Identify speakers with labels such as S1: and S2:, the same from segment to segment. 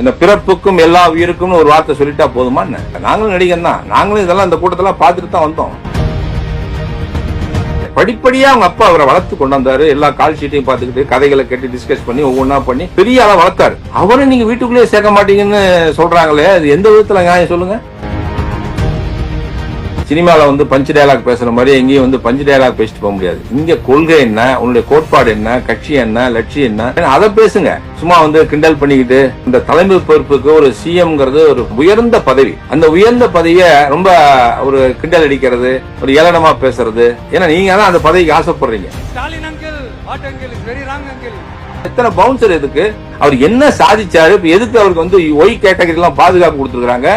S1: இந்த பிறப்புக்கும் எல்லா உயிருக்கும் ஒரு வார்த்தை சொல்லிட்டா போதுமா என்ன? நாங்களும் நடிகன் தான். நாங்களும் இதெல்லாம் இந்த கூட்டத்தெல்லாம் பார்த்துட்டு தான் வந்தோம். படிப்படியா அவங்க அப்பா அவரை வளர்த்து கொண்டு வந்தாரு. எல்லா கால் ஷீட்டையும் பார்த்துக்கிட்டு கதைகளை கேட்டு டிஸ்கஸ் பண்ணி ஒவ்வொன்றா பண்ணி பெரிய ஆளா வளர்த்தாரு. அவரை நீங்க வீட்டுக்குள்ளேயே சேர்க்க மாட்டீங்கன்னு சொல்றாங்களே அது எந்த விதத்துல நியாயம் சொல்லுங்க? சினிமால வந்து பஞ்சு டயலாக் பேசுற மாதிரி எங்கேயும் வந்து பஞ்சு டயலாக் பேசிட்டு போக முடியாது. இங்க கொள்கை என்ன? உன்னுடைய கோட்பாடு என்ன? கட்சி என்ன? லட்சியம் என்ன? அதை பேசுங்க. சும்மா வந்து கிண்டல் பண்ணிக்கிட்டு இந்த தலைமை பொறுப்புக்கு ஒரு சிஎம்ங்கிறது ஒரு உயர்ந்த பதவி. அந்த உயர்ந்த பதவியை ரொம்ப ஒரு கிண்டல் அடிக்கிறது ஒரு ஏளனமா பேசுறது. ஏன்னா நீங்க தான் அந்த பதவிக்கு ஆசைப்படுறீங்க. எத்தனை பவுன்சர் எதுக்கு? அவர் என்ன சாதிச்சாரு? எதுக்கு அவருக்கு வந்து ஒய் கேட்டகரி எல்லாம் பாதுகாப்பு கொடுத்துருக்காங்க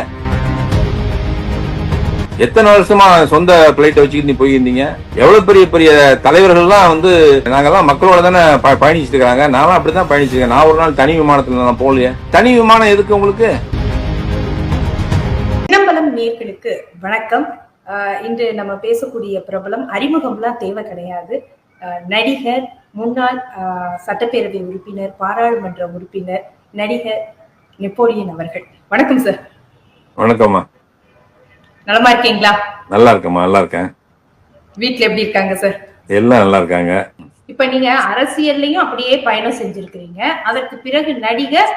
S1: எத்தனை வருஷமா சொந்த பிளைட்டை வச்சுக்கிட்டு நீ போயிருந்தீங்க? எவ்வளவு பெரிய பெரிய தலைவர்கள்லாம் வந்து நாங்கெல்லாம் மக்களோட தானே பயணிச்சிட்டு இருக்காங்க நானும் அப்படிதான் பயணிச்சிருக்கேன் நான் ஒரு நாள் தனி விமானத்துல நான் போகலையே. தனி விமானம் எதுக்கு உங்களுக்கு?
S2: தினம்பலம் நேர்களுக்கு வணக்கம். இன்று நம்ம பேசக்கூடிய பிரபலம் அறிமுகம்லாம் தேவை கிடையாது. நடிகர் முன்னாள் சட்டப்பேரவை உறுப்பினர் பாராளுமன்ற உறுப்பினர் நடிகர் நெப்போலியன் அவர்கள். வணக்கம் சார்.
S1: வணக்கம்மா.
S2: நலமா இருக்கீங்களா?
S1: நல்லா இருக்கேம்மா நல்லா இருக்கேன்.
S2: வீட்ல எப்படி இருக்காங்க சார்
S1: எல்லாம் நல்லா இருக்காங்க.
S2: இப்ப நீங்க அரசியல்லையும் அப்படியே பயணம் செஞ்சிருக்கிறீங்க. அதற்கு பிறகு நடிகர்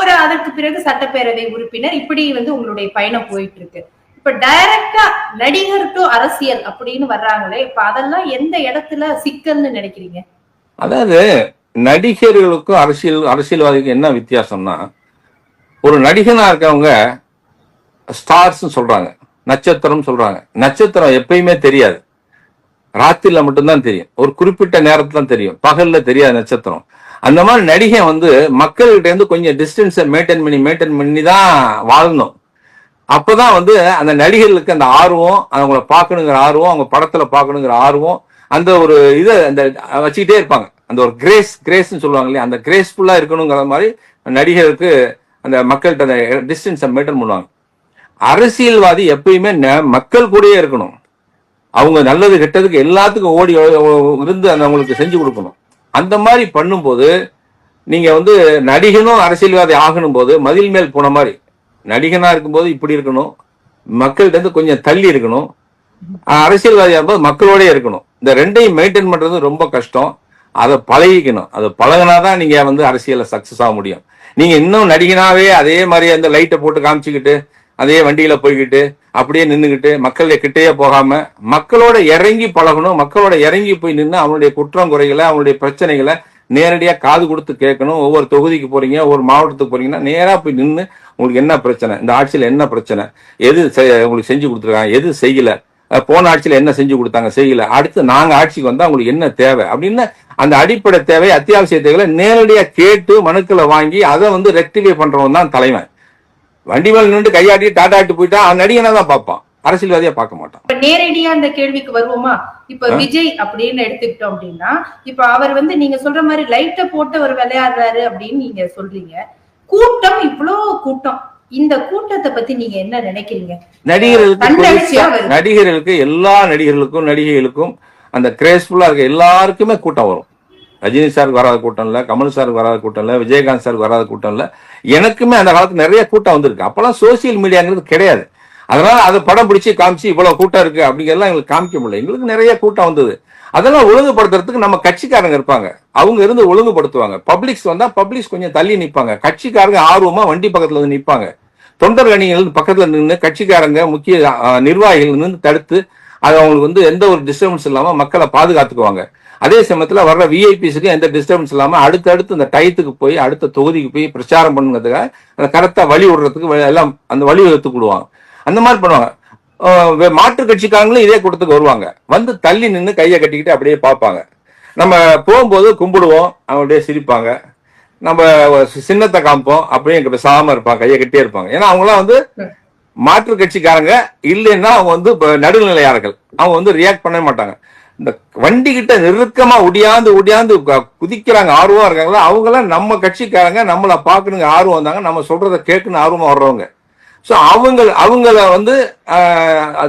S2: ஒரு அதற்கு பிறகு சட்டப்பேரவை உறுப்பினர் இப்படி வந்து உங்களுடைய பயணம் போயிட்டு இருக்கு இப்ப டைரக்டா நடிகர் டு அரசியல் அப்படின்னு வர்றாங்களே இப்ப அதெல்லாம் எந்த இடத்துல சிக்கல்னு நினைக்கிறீங்க?
S1: அதாவது நடிகர்களுக்கும் அரசியல் அரசியல்வாதிக்கும் என்ன வித்தியாசம்னா ஒரு நடிகனா இருக்கவங்க ஸ்டார்ஸ் சொல்றாங்க. நட்சத்திரம் சொல்றாங்க. நட்சத்திரம் எப்பயுமே தெரியாது. ராத்திரில மட்டும்தான் தெரியும். ஒரு குறிப்பிட்ட நேரத்துல தான் தெரியும். பகல்ல தெரியாது நட்சத்திரம். அந்த மாதிரி நடிகை வந்து மக்கள்கிட்ட இருந்து கொஞ்சம் டிஸ்டன்ஸை மெயின்டைன் பண்ணி மெயின்டைன் பண்ணி தான் வாழணும். அப்பதான் வந்து அந்த நடிகர்களுக்கு அந்த ஆர்வம் அவங்கள பார்க்கணுங்கிற ஆர்வம் அவங்க படத்துல பார்க்கணுங்கிற ஆர்வம் அந்த ஒரு இதை அந்த வச்சுக்கிட்டே இருப்பாங்க. அந்த ஒரு கிரேஸ் கிரேஸ்ன்னு சொல்லுவாங்க இல்லையா? அந்த கிரேஸ்ஃபுல்லா இருக்கணுங்கிற மாதிரி நடிகருக்கு அந்த மக்கள்கிட்ட அந்த டிஸ்டன்ஸை மெயின்டைன் பண்ணுவாங்க. அரசியல்வாதி எப்பயுமே மக்கள் கூடயே இருக்கணும். அவங்க நல்லது கெட்டதுக்கு எல்லாத்துக்கும் ஓடி இருந்து அந்த அவங்களுக்கு செஞ்சு கொடுக்கணும். அந்த மாதிரி பண்ணும்போது நீங்க வந்து நடிகனும் அரசியல்வாதி ஆகணும் போது மதில் மேல் போன மாதிரி நடிகனா இருக்கும்போது இப்படி இருக்கணும். மக்கள்கிட்ட இருந்து கொஞ்சம் தள்ளி இருக்கணும். அஹ் அரசியல்வாதியா இருக்கும்போது இருக்கணும். இந்த ரெண்டையும் மெயின்டைன் பண்றது ரொம்ப கஷ்டம். அதை பழகிக்கணும். அதை பழகினாதான் நீங்க வந்து அரசியல்ல சக்சஸ் ஆக முடியும். நீங்க இன்னும் நடிகனாவே அதே மாதிரி அந்த லைட்டை போட்டு காமிச்சுக்கிட்டு அதே வண்டியில போய்கிட்டு அப்படியே நின்றுக்கிட்டு மக்கள் கிட்டேயே போகாம மக்களோட இறங்கி பழகணும் மக்களோட இறங்கி போய் நின்று அவனுடைய குற்றம் குறைகளை அவனுடைய பிரச்சனைகளை நேரடியாக காது கொடுத்து கேட்கணும். ஒவ்வொரு தொகுதிக்கு போறீங்க ஒவ்வொரு மாவட்டத்துக்கு போறீங்கன்னா நேராக போய் நின்று உங்களுக்கு என்ன பிரச்சனை? இந்த ஆட்சியில் என்ன பிரச்சனை? எது உங்களுக்கு செஞ்சு கொடுத்துருக்காங்க? எது செய்யல? போன ஆட்சியில் என்ன செஞ்சு கொடுத்தாங்க? செய்யல. அடுத்து நாங்கள் ஆட்சிக்கு வந்தால் உங்களுக்கு என்ன தேவை? அப்படின்னு அந்த அடிப்படை தேவை அத்தியாவசிய தேவைகளை நேரடியாக கேட்டு மனுக்களை வாங்கி அதை வந்து ரெக்டிஃபை பண்ணுறவன் தான் தலைவன். வண்டி மேல நின்று கையாட்டி டாட்டாட்டு போயிட்டா அவன் நடிகனா தான் பார்ப்பான். அரசியல்வாதியா பார்க்க மாட்டான்.
S2: நேரடியா அந்த கேள்விக்கு வருவோமா? இப்ப விஜய் அப்படின்னு எடுத்துக்கிட்டோம் அப்படின்னா இப்ப அவர் வந்து நீங்க சொல்ற மாதிரி லைட்டை போட்டு அவர் விளையாடுறாரு அப்படின்னு நீங்க சொல்றீங்க. கூட்டம் இவ்வளோ கூட்டம். இந்த கூட்டத்தை பத்தி நீங்க என்ன நினைக்கிறீங்க?
S1: நடிகர்களுக்கு. நடிகர்களுக்கு எல்லா நடிகர்களுக்கும் நடிகைகளுக்கும் அந்த கிரேஸ்ஃபுல்லா இருக்க எல்லாருக்குமே கூட்டம் வரும். ரஜினி சாருக்கு வராத கூட்டம் கமல் சாருக்கு வராத கூட்டம் விஜயகாந்த் சாருக்கு வராத கூட்டம் இல்லை. எனக்குமே அந்த காலத்தில் நிறைய கூட்டம் வந்திருக்கு. அப்பெல்லாம் சோசியல் மீடியாங்கிறது கிடையாது. அதனால அதை படம் பிடிச்சி காமிச்சு இவ்வளவு கூட்டம் இருக்கு அப்படிங்கிறதெல்லாம் எங்களுக்கு காமிக்க முடியல. எங்களுக்கு நிறைய கூட்டம் வந்தது. அதெல்லாம் ஒழுங்குபடுத்துறதுக்கு நம்ம கட்சிக்காரங்க இருப்பாங்க. அவங்க இருந்து ஒழுங்குபடுத்துவாங்க. பப்ளிக்ஸ் வந்தா பப்ளிக்ஸ் கொஞ்சம் தள்ளி நிற்பாங்க கட்சிக்காரங்க ஆர்வமா வண்டி பக்கத்துல வந்து நிற்பாங்க தொண்டர் அணிகள் பக்கத்துல நின்று கட்சிக்காரங்க முக்கிய நிர்வாகிகள் நின்று தடுத்து அது அவங்களுக்கு வந்து எந்த ஒரு டிஸ்டர்பன்ஸ் இல்லாம மக்களை பாதுகாத்துக்குவாங்க. அதே சமயத்தில் வர்ற விஐபிஸுக்கு எந்த டிஸ்டர்பன்ஸ் இல்லாமல் அடுத்தடுத்து இந்த டயத்துக்கு போய் அடுத்த தொகுதிக்கு போய் பிரச்சாரம் பண்ணுங்கிறதுக்காக அந்த கரெக்டாக வழி விடுறதுக்கு வழி- எல்லாம் அந்த வழி வகுத்து அந்த மாதிரி பண்ணுவாங்க. மாற்று கட்சிக்காரங்களும் இதே கூட்டத்துக்கு வருவாங்க. வந்து தள்ளி நின்று கையை கட்டிக்கிட்டு அப்படியே பார்ப்பாங்க. நம்ம போகும்போது கும்பிடுவோம் அவங்க அப்படியே சிரிப்பாங்க. நம்ம சின்னத்தை காமிப்போம் அப்படியே இங்க பேசாம இருப்பாங்க கையை கட்டியே இருப்பாங்க. ஏன்னா அவங்களாம் வந்து மாற்று கட்சிக்காரங்க இல்லைன்னா அவங்க வந்து இப்ப நடுநிலையாளர்கள். அவங்க வந்து ரியாக்ட் பண்ணவே மாட்டாங்க. இந்த வண்டி கிட்ட நெருக்கமா ஒடியாந்து ஒடியாந்து க- குதிக்கிறாங்க ஆர்வம் இருக்காங்களா? அவங்களாம் நம்ம கட்சிக்காரங்க நம்மள பாக்கணுங்க ஆர்வம் வந்தாங்க நம்ம சொல்றத கேட்கணும் ஆர்வமா வர்றவங்க. சோ அவங்க அவங்கள வந்து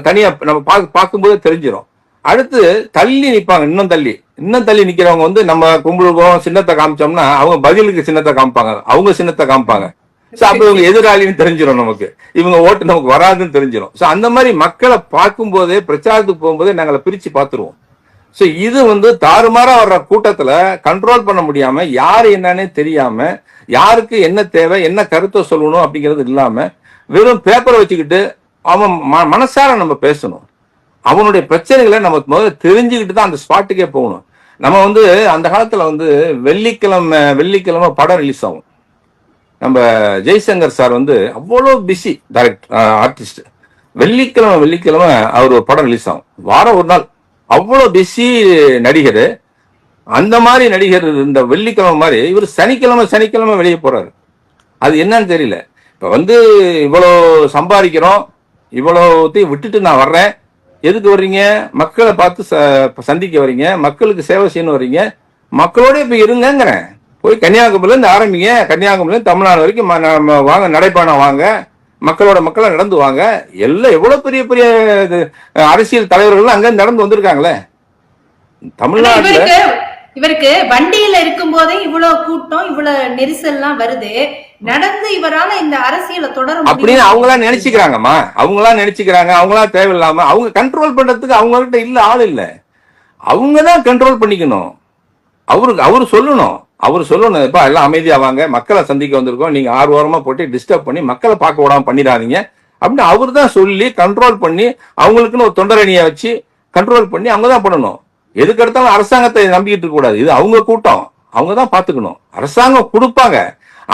S1: தனியா நம்ம பார்க்க பார்க்கும்போது தெரிஞ்சிடும் அடுத்து தள்ளி நிப்பாங்க இன்னும் தள்ளி. இன்னும் தள்ளி நிக்கிறவங்க வந்து நம்ம கும்பிடுவோம் சின்னத்தை காமிச்சோம்னா அவங்க பதிலுக்கு சின்னத்தை காமிப்பாங்க. அவங்க சின்னத்தை காமிப்பாங்க. சோ அப்ப இவங்க எதிராளின்னு தெரிஞ்சிடும் நமக்கு. இவங்க ஓட்டு நமக்கு வராதுன்னு தெரிஞ்சிடும் சோ அந்த மாதிரி மக்களை பார்க்கும் போதே பிரச்சாரத்துக்கு போகும்போதே நாங்களை பிரிச்சு பார்த்துருவோம். ஸோ இது வந்து தாறுமாறா வர்ற கூட்டத்தில் கண்ட்ரோல் பண்ண முடியாம யார் என்னன்னே தெரியாம யாருக்கு என்ன தேவை என்ன கருத்தை சொல்லணும் அப்படிங்கிறது இல்லாம வெறும் பேப்பரை வச்சுக்கிட்டு அவன் ம- மனசார நம்ம பேசணும். அவனுடைய பிரச்சனைகளை நம்ம முதல்ல தெரிஞ்சுக்கிட்டு தான் அந்த ஸ்பாட்டுக்கே போகணும். நம்ம வந்து அந்த காலத்துல வந்து வெள்ளிக்கிழமை வெள்ளிக்கிழமை படம் ரிலீஸ் ஆகும். நம்ம ஜெய்சங்கர் சார் வந்து அவ்வளோ பிஸி டைரக்ட் ஆர்டிஸ்ட் வெள்ளிக்கிழமை வெள்ளிக்கிழமை அவர் ஒரு படம் ரிலீஸ் ஆகும். வாரம் ஒரு நாள். அவ்வளோ பிஸி நடிகர். அந்த மாதிரி நடிகர் இந்த வெள்ளிக்கிழமை மாதிரி இவர் சனிக்கிழமை சனிக்கிழமை வெளியே போறாரு. அது என்னன்னு தெரியல. இப்போ வந்து இவ்வளோ சம்பாதிக்கிறோம் இவ்வளோத்தையும் விட்டுட்டு நான் வர்றேன். எதுக்கு வர்றீங்க? மக்களை பார்த்து ச- சந்திக்க வர்றீங்க. மக்களுக்கு சேவை செய்யணும் வர்றீங்க. மக்களோட இப்போ இருங்கங்கிறேன். போய் கன்னியாகுமரியிலிருந்து ஆரம்பிங்க. கன்னியாகுமரியிலேருந்து தமிழ்நாடு வரைக்கும் வாங்க நடைபயணம் வாங்க. மக்களோட மக்களை நடந்து வாங்க. எல்லாம் எவ்வளவு பெரிய பெரிய அரசியல் தலைவர்கள் அங்க நடந்து வந்திருக்காங்களே?
S2: ஆனா
S1: தமிழ்நாட்டுல
S2: இவருக்கு வண்டியில இருக்கும் போதே இவ்வளவு கூட்டம் இவ்வளவு நெரிசல்லாம் வருது. நடந்து இவரால இந்த அரசியலை தொடர
S1: அப்படின்னு? அவங்களா நினைச்சுக்கிறாங்கம்மா. அவங்களா நினைச்சுக்கிறாங்க. அவங்களா தேவையில்லாம அவங்க கண்ட்ரோல் பண்றதுக்கு அவங்க கிட்ட இல்ல ஆள் இல்ல. அவங்க தான் கண்ட்ரோல் பண்ணிக்கணும். அவருக்கு அவரு சொல்லணும். அவர் சொல்லணும் இப்போ எல்லாம் அமைதியாக வாங்க. மக்களை சந்திக்க வந்திருக்கோம். நீங்கள் ஆறு போட்டு டிஸ்டர்ப் பண்ணி மக்களை பார்க்க விடாமல் பண்ணிடாதீங்க. அப்படின்னு அவர் தான் சொல்லி கண்ட்ரோல் பண்ணி அவங்களுக்குன்னு ஒரு தொண்டரணியை வச்சு கண்ட்ரோல் பண்ணி அவங்க தான் பண்ணணும். எதுக்கு எடுத்தாலும் அரசாங்கத்தை நம்பிக்கிட்டு இருக்கக்கூடாது இது அவங்க கூட்டம். அவங்க தான் பார்த்துக்கணும். அரசாங்கம் கொடுப்பாங்க.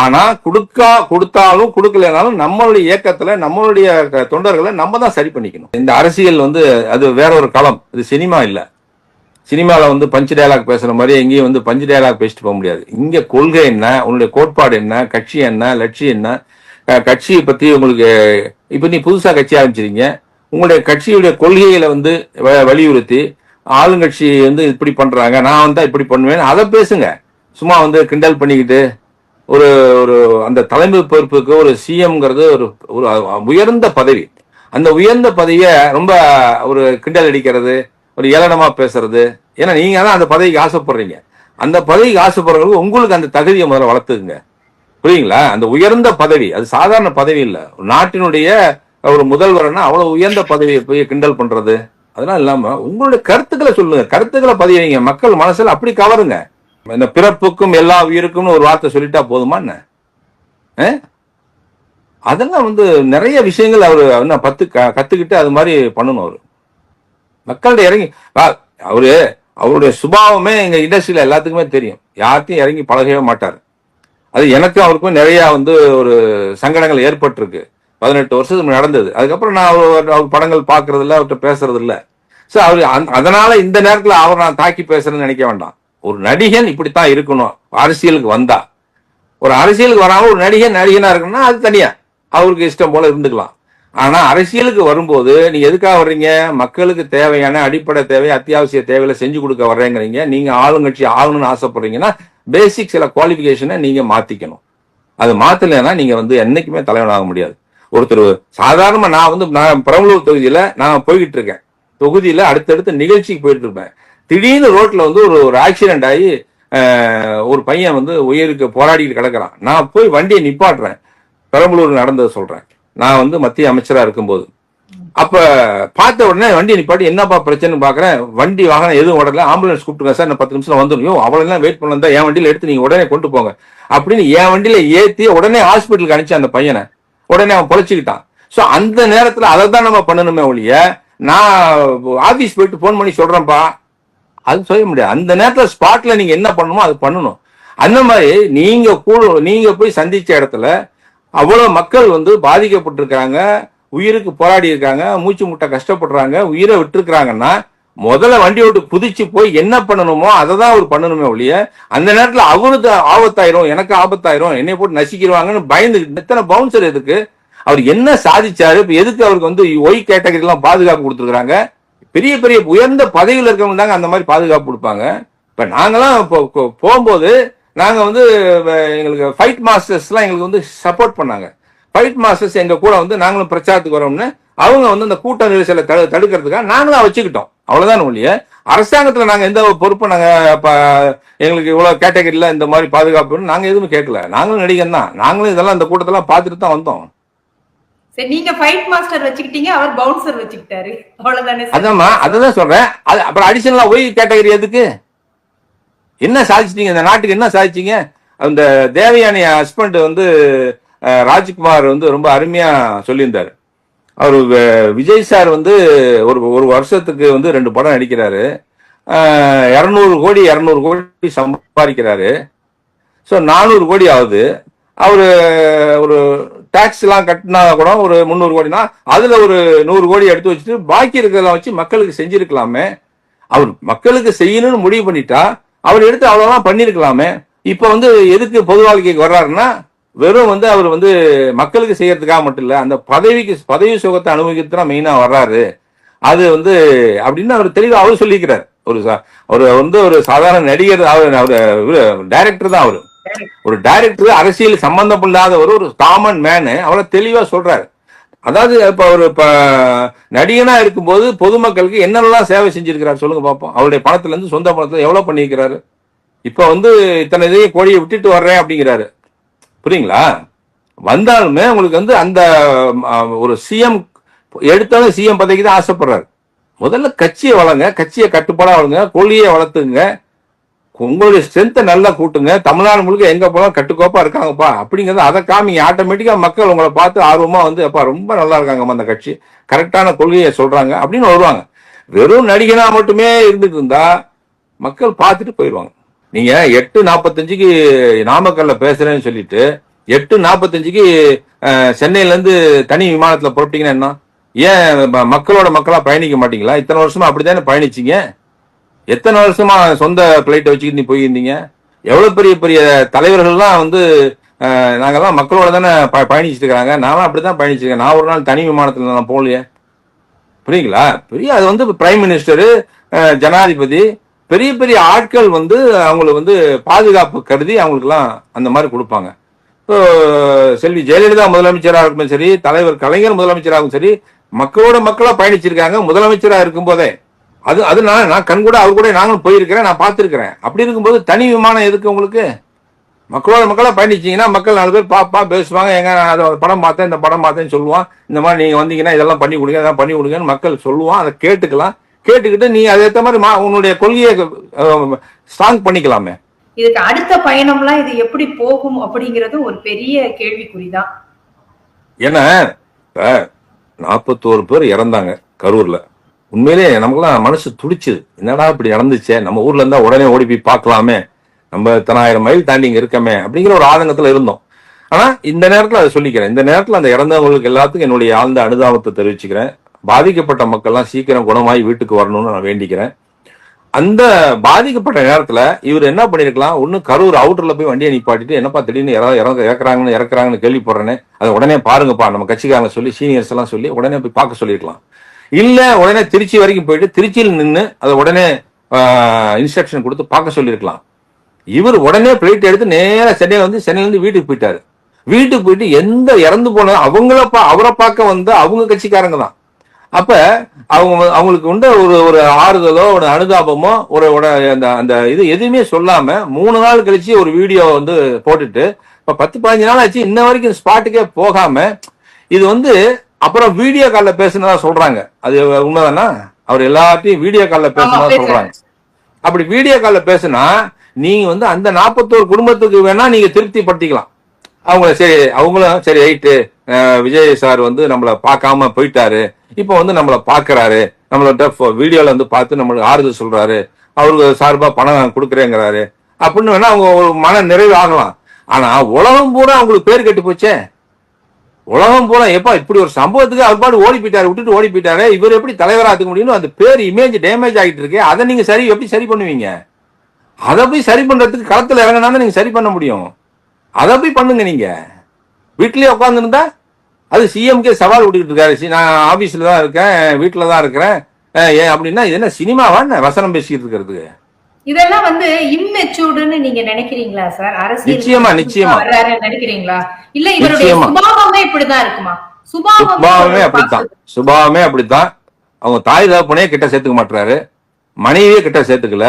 S1: ஆனா கொடுக்கா கொடுத்தாலும் கொடுக்கலனாலும் நம்மளுடைய இயக்கத்துல நம்மளுடைய தொண்டர்களை நம்ம தான் சரி பண்ணிக்கணும். இந்த அரசியல் வந்து அது வேற ஒரு களம். இது சினிமா இல்லை. சினிமாவில் வந்து பஞ்சு டயலாக் பேசுகிற மாதிரி எங்கேயும் வந்து பஞ்சு டயலாக் பேசிட்டு போக முடியாது. இங்கே கொள்கை என்ன? உன்னுடைய கோட்பாடு என்ன? கட்சி என்ன? லட்சியம் என்ன? கட்சியை பற்றி உங்களுக்கு இப்போ நீ புதுசாக கட்சி ஆரம்பிச்சிருக்கீங்க. உங்களுடைய கட்சியுடைய கொள்கைகளை வந்து வ- வலியுறுத்தி ஆளுங்கட்சி வந்து இப்படி பண்ணுறாங்க நான் வந்தால் இப்படி பண்ணுவேன் அதை பேசுங்க. சும்மா வந்து கிண்டல் பண்ணிக்கிட்டு ஒரு ஒரு அந்த தலைமை பொறுப்புக்கு ஒரு சிஎம்ங்கிறது ஒரு ஒரு உயர்ந்த பதவி. அந்த உயர்ந்த பதவியை ரொம்ப ஒரு கிண்டல் அடிக்கிறது ஒரு ஏளனமாக பேசுறது. ஏன்னா நீங்கள் தான் அந்த பதவிக்கு ஆசைப்படுறீங்க. அந்த பதவிக்கு ஆசைப்படுறவங்களுக்கு உங்களுக்கு அந்த தகுதியை முதல்ல வளர்த்துக்குங்க. புரியுங்களா அந்த உயர்ந்த பதவி அது சாதாரண பதவி இல்லை. ஒரு நாட்டினுடைய ஒரு முதல்வர்னா அவ்வளோ உயர்ந்த பதவியை போய் கிண்டல் பண்ணுறது அதெல்லாம் இல்லாமல் உங்களுடைய கருத்துக்களை சொல்லுங்க. கருத்துக்களை பதிவீங்க. மக்கள் மனசில் அப்படி கவருங்க. இந்த பிறப்புக்கும் எல்லா உயிருக்கும்னு ஒரு வார்த்தை சொல்லிட்டா போதுமா என்ன? ஆ? அதெல்லாம் வந்து நிறைய விஷயங்கள் அவர் என்ன பத்து க- கத்துக்கிட்டு அது மாதிரி பண்ணணும் அவர். மக்கள்கிட்ட இறங்கி அவரு அவருடைய சுபாவமே எங்க இண்டஸ்ட்ரியில எல்லாத்துக்குமே தெரியும். யார்த்தையும் இறங்கி பழகவே மாட்டார். அது எனக்கும் அவருக்கும் நிறைய வந்து ஒரு சங்கடங்கள் ஏற்பட்டிருக்கு. பதினெட்டு வருஷத்துக்கு நடந்தது. அதுக்கப்புறம் நான் அவர் அவர் படங்கள் பார்க்கறது இல்லை அவர்கிட்ட பேசுறது இல்லை சோ அவரு அதனால இந்த நேரத்துல அவர் நான் தாக்கி பேசுறேன்னு நினைக்க வேண்டாம். ஒரு நடிகன் இப்படித்தான் இருக்கணும். அரசியலுக்கு வந்தா. ஒரு அரசியலுக்கு வராம ஒரு நடிகன் நடிகனா இருக்கணும்னா அது தனியா. அவருக்கு இஷ்டம் போல இருந்துக்கலாம். ஆனா அரசியலுக்கு வரும்போது நீ எதுக்காக வர்றீங்க? மக்களுக்கு தேவையான அடிப்படை தேவை அத்தியாவசிய தேவையில செஞ்சு கொடுக்க வர்றேங்கிறீங்க. நீங்க ஆளுங்கட்சி ஆகணும்னு ஆசைப்படுறீங்கன்னா பேசிக் சில குவாலிபிகேஷனை நீங்க மாத்திக்கணும். அது மாத்தலைன்னா நீங்க வந்து என்னைக்குமே தலைவனாக முடியாது. ஒருத்தர் சாதாரணமா நான் வந்து நான் பெரம்பலூர் தொகுதியில நான் போய்கிட்டு இருக்கேன் தொகுதியில அடுத்தடுத்த நிகழ்ச்சிக்கு போயிட்டு இருப்பேன் திடீர்னு ரோட்ல வந்து ஒரு ஒரு ஆக்சிடென்ட் ஆகி ஒரு பையன் வந்து உயிருக்கு போராடிட்டு கிடக்குறான். நான் போய் வண்டியை நிப்பாட்டுறேன். பெரம்பலூர் நடந்ததை சொல்றேன். நான் வந்து மத்திய அமைச்சராக இருக்கும்போது. அப்ப பார்த்த உடனே வண்டி நிப்பாட்டி என்னப்பா பிரச்சனை பாக்குறேன். வண்டி வாகனம் எதுவும் உடல ஆம்புலன்ஸ் கூப்பிட்டுங்க சார். நான் பத்து நிமிஷம் வந்துடும் அவ்வளவு எல்லாம் வெயிட் பண்ண என் வண்டியில எடுத்து நீங்க உடனே கொண்டு போங்க. அப்படின்னு என் வண்டியில ஏத்தி உடனே ஹாஸ்பிட்டலுக்கு அனுப்பிச்சு அந்த பையனை உடனே அவன் பொழைச்சிக்கிட்டான். ஸோ அந்த நேரத்தில் அதை தான் நம்ம பண்ணணுமே ஒழிய நான் ஆஃபீஸ் போயிட்டு ஃபோன் பண்ணி சொல்கிறேன்ப்பா அது சொல்ல முடியாது. அந்த நேரத்தில் ஸ்பாட்டில் நீங்கள் என்ன பண்ணணுமோ அது பண்ணணும். அந்த மாதிரி நீங்கள் கூட நீங்கள் போய் சந்தித்த இடத்துல அவ்வளோ மக்கள் வந்து பாதிக்கப்பட்டிருக்காங்க உயிருக்கு போராடி இருக்காங்க மூச்சு முட்டை கஷ்டப்படுறாங்க உயிரை விட்டுருக்குறாங்கன்னா முதல்ல வண்டி விட்டு குதிச்சு போய் என்ன பண்ணணுமோ அதை தான் அவர் பண்ணணுமே ஒழிய அந்த நேரத்தில் அவருக்கு ஆபத்தாயிரும் எனக்கு ஆபத்தாயிரும் என்னை போட்டு நசிக்கிடுவாங்கன்னு பயந்து எத்தனை பவுன்சர் எதுக்கு? அவர் என்ன சாதிச்சாரு? இப்போ எதுக்கு அவருக்கு வந்து ஒய் கேட்டகரிலாம் பாதுகாப்பு கொடுத்துருக்காங்க பெரிய பெரிய உயர்ந்த பதவியில் இருக்கவங்க தாங்க அந்த மாதிரி பாதுகாப்பு கொடுப்பாங்க. இப்போ நாங்களாம் இப்போ போகும்போது நாங்க வந்து எங்களுக்கு ஃபைட் மாஸ்டர்ஸ்லாம் எங்களுக்கு வந்து சப்போர்ட் பண்ணாங்க. ஃபைட் மாஸ்டர்ஸ் எங்க கூட வந்து நாங்களும் பிரச்சாரத்துக்கு வரோம்னு அவங்க வந்து அந்த கூட்ட நெரிசலை தடு தடுக்கிறதுக்காக நாங்களும் வச்சுக்கிட்டோம். அவ்வளவுதான் ஒழிய அரசாங்கத்துல நாங்க எந்த பொறுப்பை நாங்க இப்ப எங்களுக்கு இவ்வளவு கேட்டகரியில இந்த மாதிரி பாதுகாப்புன்னு நாங்க எதுவும் கேட்கல. நாங்களும் நடிகன் தான். நாங்களும் இதெல்லாம் இந்த கூட்டத்தெல்லாம் பார்த்துட்டு தான் வந்தோம்.
S2: சரி நீங்க ஃபைட் மாஸ்டர் வச்சுக்கிட்டீங்க அவர் பவுன்சர் வச்சுக்கிட்டாரு. அவ்வளவுதானே சார்
S1: அதாம்மா அதுதான் சொல்றேன். அப்புறம் அடிஷனலா ஒய் கேட்டகரி எதுக்கு? என்ன சாதிச்சிட்டீங்க? இந்த நாட்டுக்கு என்ன சாதிச்சீங்க? அந்த தேவயானி ஹஸ்பண்ட் வந்து ராஜ்குமார் வந்து ரொம்ப அருமையா சொல்லியிருந்தாரு. அவர் விஜய் சார் வந்து ஒரு ஒரு வருஷத்துக்கு வந்து ரெண்டு படம் நடிக்கிறாரு. இரநூறு கோடி இரநூறு கோடி சம்பாதிக்கிறாரு. ஸோ நானூறு கோடி ஆகுது. அவர் ஒரு டேக்ஸ்லாம் எல்லாம் கட்டினா கூட ஒரு முந்நூறு கோடினா அதுல ஒரு நூறு கோடி எடுத்து வச்சுட்டு பாக்கி இருக்கிறதெல்லாம் வச்சு மக்களுக்கு செஞ்சிருக்கலாமே. அவர் மக்களுக்கு செய்யணும்னு முடிவு பண்ணிட்டா அவர் எடுத்து அவ்வளோதான் பண்ணியிருக்கலாமே. இப்போ வந்து எதுக்கு பொது வாழ்க்கைக்கு வர்றாருன்னா வெறும் வந்து அவர் வந்து மக்களுக்கு செய்யறதுக்காக மட்டும் இல்லை அந்த பதவிக்கு பதவி சுகத்தை அனுபவிக்கிறது தான் மெயினாக வர்றாரு. அது வந்து அப்படின்னு அவர் தெளிவாக அவர் சொல்லிக்கிறார். ஒரு சா- ஒரு வந்து ஒரு சாதாரண நடிகர் அவர் அவர் டைரக்டர் தான் அவர். ஒரு டைரக்டர் அரசியல் சம்பந்தப்படாத ஒரு ஒரு காமன் மேனு அவரை தெளிவாக சொல்றாரு. அதாவது இப்ப அவர் இப்ப நடிகனா இருக்கும்போது பொதுமக்களுக்கு என்னெல்லாம் சேவை செஞ்சிருக்கிறார் சொல்லுங்க பார்ப்போம் அவருடைய பணத்துல இருந்து சொந்த பணத்துல எவ்வளவு பண்ணியிருக்கிறாரு? இப்ப வந்து இத்தனை இதையும் கோழியை விட்டுட்டு வர்றேன் அப்படிங்கிறாரு. புரியுங்களா? வந்தாலுமே உங்களுக்கு வந்து அந்த ஒரு சிஎம் எடுத்தாலும் சிஎம் பதவிக்கு தான் ஆசைப்படுறாரு. முதல்ல கட்சியை வளங்க கட்சியை கட்டுப்பாடா வளங்க கொள்கையை வளர்த்துங்க உங்களுடைய ஸ்ட்ரென்த்தை நல்லா கூட்டுங்க. தமிழ்நாடு முழுக்க எங்க போனாலும் கட்டுக்கோப்பா இருக்காங்கப்பா. அப்படிங்கிறது அதை காமிங்க ஆட்டோமேட்டிக்கா மக்கள் உங்களை பார்த்து ஆர்வமா வந்து அப்பா ரொம்ப நல்லா இருக்காங்கம்மா அந்த கட்சி. கரெக்டான கொள்கையை சொல்றாங்க. அப்படின்னு வருவாங்க. வெறும் நடிகனா மட்டுமே இருந்துட்டு இருந்தா மக்கள் பார்த்துட்டு போயிடுவாங்க. நீங்க எட்டு நாற்பத்தஞ்சுக்கு நாமக்கல்ல பேசுறேன்னு சொல்லிட்டு எட்டு நாற்பத்தஞ்சுக்கு சென்னையில இருந்து தனி விமானத்துல புறப்பட்டீங்கன்னா என்ன? ஏன் ம- மக்களோட மக்களா பயணிக்க மாட்டீங்களா? இத்தனை வருஷமா அப்படித்தானே பயணிச்சீங்க? எத்தனை வருஷமா சொந்த பிளைட்டை வச்சுக்கிட்டு நீ போயிருந்தீங்க? எவ்வளவு பெரிய பெரிய தலைவர்கள்லாம் வந்து நாங்கெல்லாம் மக்களோட தானே ப- பயணிச்சுட்டு இருக்காங்க நானும் அப்படிதான் பயணிச்சிருக்கேன் நான் ஒரு நாள் தனி விமானத்துல நான் போகலையே. புரியுங்களா பெரிய அது வந்து பிரைம் மினிஸ்டரு ஜனாதிபதி பெரிய பெரிய ஆட்கள் வந்து அவங்களுக்கு வந்து பாதுகாப்பு கருதி அவங்களுக்குலாம் அந்த மாதிரி கொடுப்பாங்க. இப்போ செல்வி ஜெயலலிதா முதலமைச்சராக இருக்கும் சரி தலைவர் கலைஞர் முதலமைச்சராகவும் சரி மக்களோட மக்களா பயணிச்சிருக்காங்க. முதலமைச்சரா இருக்கும் போதே அது அது நான் கண் கூட அவர் கூட நாங்களும் போயிருக்கிறேன் நான் பார்த்திருக்கிறேன். அப்படி இருக்கும்போது தனி விமானம் எதுக்கு உங்களுக்கு? மக்களோட மக்களா பயணிச்சீங்கன்னா மக்கள் நாலு பேர் பாப்பா பேசுவாங்க. எங்க நான் அதை படம் பார்த்தேன் இந்த படம் பார்த்தேன்னு சொல்லுவான். இந்த மாதிரி நீங்க வந்தீங்கன்னா இதெல்லாம் பண்ணி கொடுங்க இதெல்லாம் பண்ணி கொடுங்கன்னு மக்கள் சொல்லுவான். அதை கேட்டுக்கலாம். கேட்டுக்கிட்டு நீ அதேற்ற மாதிரி உன்னுடைய கொள்கையை ஸ்ட்ராங் பண்ணிக்கலாமே.
S2: இதுக்கு அடுத்த பயணம்லாம் இது எப்படி போகும் அப்படிங்கிறது ஒரு பெரிய கேள்விக்குறிதான்.
S1: ஏன்னா இப்ப நாற்பத்தோரு பேர் இறந்தாங்க கரூர்ல. உண்மையிலே நமக்குலாம் மனசு துடிச்சுது. என்னடா இப்படி நடந்துச்சே? நம்ம ஊர்ல இருந்தா உடனே ஓடி போய் பார்க்கலாமே. நம்ம இத்தனாயிரம் மைல் தாண்டி இங்க இருக்கமே அப்படிங்கிற ஒரு ஆதங்கத்துல இருந்தோம். ஆனா இந்த நேரத்துல அதை சொல்லிக்கிறேன். இந்த நேரத்துல அந்த இறந்தவங்களுக்கு எல்லாத்துக்கும் என்னுடைய ஆழ்ந்த அனுதாபத்தை தெரிவிச்சுக்கிறேன். பாதிக்கப்பட்ட மக்கள்லாம் சீக்கிரம் குணமாயி வீட்டுக்கு வரணும்னு நான் வேண்டிக்கிறேன். அந்த பாதிக்கப்பட்ட நேரத்துல இவர் என்ன பண்ணிருக்கலாம்? ஒண்ணு கரூர் அவுட்டர்ல போய் வண்டியை நிப்பாட்டிட்டு என்னப்பா திடீர்னு யாராவது இறங்க இறக்குறாங்கன்னு இறக்குறாங்கன்னு கேள்விப்படுறேனே அதை உடனே பாருங்கப்பா நம்ம கட்சிக்காரங்க சொல்லி சீனியர்ஸ் எல்லாம் சொல்லி உடனே போய் பார்க்க சொல்லிருக்கலாம். இல்ல உடனே திருச்சி வரைக்கும் போயிட்டு திருச்சியில் நின்று அதை உடனே இன்ஸ்ட்ரக்ஷன் கொடுத்து பார்க்க சொல்லியிருக்கலாம். இவர் உடனே பிளைட் எடுத்து நேராக சென்னை வந்து சென்னையிலேருந்து வீட்டுக்கு போயிட்டாரு. வீட்டுக்கு போயிட்டு எந்த இறந்து போன அவங்கள பா- அவரை பார்க்க வந்து அவங்க கட்சிக்காரங்க தான். அப்ப அவங்க அவங்களுக்கு உண்ட ஒரு ஒரு ஆறுதலோ ஒரு அனுதாபமோ ஒரு ஒரு அந்த அந்த இது எதுவுமே சொல்லாம மூணு நாள் கழிச்சு ஒரு வீடியோ வந்து போட்டுட்டு இப்ப பத்து பதினஞ்சு நாள் ஆச்சு இன்ன வரைக்கும் ஸ்பாட்டுக்கே போகாம இது வந்து அப்புறம் வீடியோ கால்ல பேசுனதா சொல்றாங்க. அது உண்மைதானா? அவர் எல்லாத்தையும் வீடியோ கால்ல பேசுனதா. சொல்றாங்க. அப்படி வீடியோ கால்ல பேசுனா நீங்க வந்து அந்த நாற்பத்தோரு குடும்பத்துக்கு வேணா நீங்க திருப்தி படுத்திக்கலாம் அவங்கள சரி அவங்களும் சரி ரைட்டு விஜய் சார் வந்து நம்மள பார்க்காம போயிட்டாரு. இப்போ வந்து நம்மள பாக்குறாரு நம்மள்ட்ட வீடியோல வந்து பார்த்து நம்மளுக்கு ஆறுதல் சொல்றாரு. அவருக்கு சார்பா பணம் கொடுக்குறேங்கிறாரு. அப்படின்னு வேணா அவங்க ஒரு மன நிறைவு ஆகலாம். ஆனா உலகம் பூரா அவங்களுக்கு பேர் கெட்டு போச்சே. உலகம் பூரா எப்பா இப்படி ஒரு சம்பவத்துக்கு அவர் பாட்டு ஓடி போயிட்டாரு விட்டுட்டு ஓடி போயிட்டாரு. இவர் எப்படி தலைவராக முடியும்னு அந்த பேர் இமேஜ் டேமேஜ் ஆகிட்டு இருக்கு. அதை நீங்க சரி எப்படி சரி பண்ணுவீங்க? அதை போய் சரி பண்றதுக்கு களத்தில் இறங்கினா நீங்க சரி பண்ண முடியும். அதை போய் பண்ணுங்க நீங்க? வீட்லயே உட்காந்துருந்தா அது சிஎம்கே சவால் விட்டுக்கிட்டு இருக்காரு. சி- நான் ஆபீஸ்ல தான் இருக்கேன் வீட்டில் தான் இருக்கிறேன். ஏன் அப்படின்னா இது என்ன சினிமாவா என்ன? வசனம் பேசிக்கிட்டு இருக்கிறதுக்கு.
S2: இதெல்லாம் வந்து இம்மெச்சூர்டுன்னு நீங்க நினைக்கிறீங்களா சார் அரசியல்
S1: நிச்சயமா, நிச்சயமா.
S2: நினைக்கிறீங்களா? இல்ல இவருடைய. சுபாவமே இப்படிதான் இருக்குமா? சுபாவமே
S1: அப்படித்தான். சுபாவமே அப்படித்தான். அவங்க தாய் தகப்பனே கிட்ட சேர்த்துக்க மாட்டாரு மனைவியே கிட்ட சேர்த்துக்கல.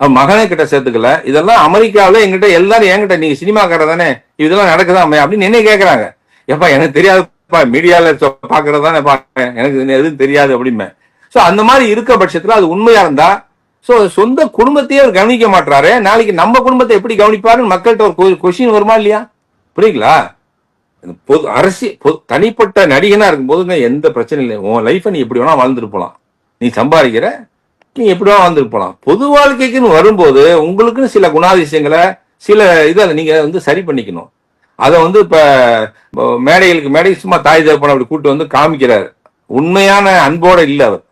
S1: மகனே கிட்ட சேர்த்துக்கல. இதெல்லாம் அமெரிக்காவில் எங்கிட்ட எல்லாரும் என்கிட்ட நீங்க சினிமாக்காரர் தானே இதெல்லாம் நடக்குதாமே அப்படின்னு என்ன கேட்கறாங்க ஏப்பா எனக்கு தெரியாதுப்பா மீடியால பாக்குறது தானே பாக்கிறேன் எனக்கு எதுவும் தெரியாது அப்படிமே சோ அந்த மாதிரி இருக்க பட்சத்துல அது உண்மையா இருந்தா சோ சொந்த குடும்பத்தையே அவர் கவனிக்க மாட்டாரு நாளைக்கு நம்ம குடும்பத்தை எப்படி கவனிப்பாருன்னு மக்கள்கிட்ட ஒரு கொஸ்டின் வருமா இல்லையா? புரியுங்களா பொது அரசு பொது- தனிப்பட்ட நடிகனா இருக்கும்போதுங்க எந்த பிரச்சனையும் இல்லை. உன் லைஃப்பை நீ எப்படி வேணா வாழ்ந்துட்டு போலாம். நீ சம்பாதிக்கிற நீ எப்படி வேணா வாழ்ந்துட்டு போலாம். பொது வாழ்க்கைக்குன்னு வரும்போது உங்களுக்குன்னு சில குணாதிசயங்களை சில இதை நீங்க வந்து சரி பண்ணிக்கணும். அதை வந்து இப்ப மேடைகளுக்கு மேடை சும்மா தாய் தகப்பன் அப்படி கூட்டு வந்து காமிக்கிறார். உண்மையான அன்போட இல்லை அவர்.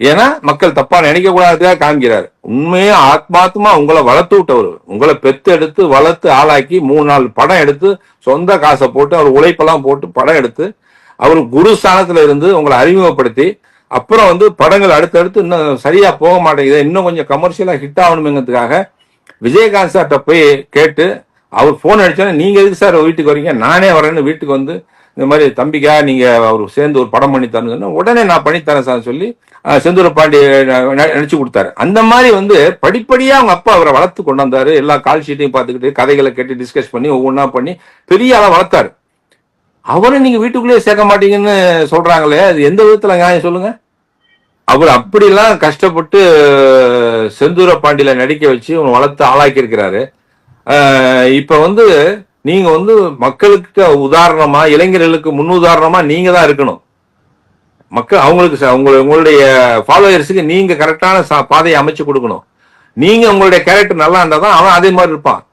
S1: ஏன்னா மக்கள் தப்பா நினைக்க கூடாதுக்காக காமிக்கிறார் உண்மையே ஆத்மாத்மா உங்களை வளர்த்து விட்டவர். உங்களை பெத்து எடுத்து வளர்த்து ஆளாக்கி மூணு நாள் படம் எடுத்து சொந்த காசை போட்டு அவர் உழைப்பெல்லாம் போட்டு படம் எடுத்து அவர் குரு ஸ்தானத்துல இருந்து உங்களை அறிமுகப்படுத்தி அப்புறம் வந்து படங்கள் அடுத்தடுத்து இன்னும் சரியா போக மாட்டேங்குது. இன்னும் கொஞ்சம் கமர்ஷியலா ஹிட் ஆகணுங்கிறதுக்காக விஜயகாந்த் சார்கிட்ட போய் கேட்டு அவர் போன் அடிச்சோன்னா நீங்க எதுக்கு சார் வீட்டுக்கு வரீங்க? நானே வரேன்னு வீட்டுக்கு வந்து இந்த மாதிரி தம்பிக்கா நீங்க அவர் சேர்ந்து ஒரு படம் பண்ணி தரேன்னு உடனே நான் பண்ணித்தரேன் சார் சொல்லி செந்தூர பாண்டி ந- கொடுத்தாரு. அந்த மாதிரி வந்து படிப்படியா அவங்க அப்பா அவரை வளர்த்து கொண்டு வந்தாரு. எல்லா கால் ஷீட்டையும் பார்த்துக்கிட்டு கதைகளை கேட்டு டிஸ்கஸ் பண்ணி ஒவ்வொன்றா பண்ணி பெரிய ஆளாக வளர்த்தாரு. அவரை நீங்க வீட்டுக்குள்ளேயே சேர்க்க மாட்டீங்கன்னு சொல்றாங்களே அது எந்த விதத்துல நியாயம் சொல்லுங்க? அவர் அப்படிலாம் கஷ்டப்பட்டு செந்தூர பாண்டியில நடிக்க வச்சு வளர்த்து ஆளாக்கி இருக்கிறாரு இப்ப வந்து நீங்க வந்து மக்களுக்கு உதாரணமா இளைஞர்களுக்கு முன்னுதாரணமா நீங்க தான் இருக்கணும். மக்கள் அவங்களுக்கு ச- உங்களுடைய ஃபாலோயர்ஸுக்கு நீங்க கரெக்டான பாதையை அமைச்சு கொடுக்கணும். நீங்க உங்களுடைய கேரக்டர் நல்லா இருந்தா தான் அவன் அதே மாதிரி இருப்பான்.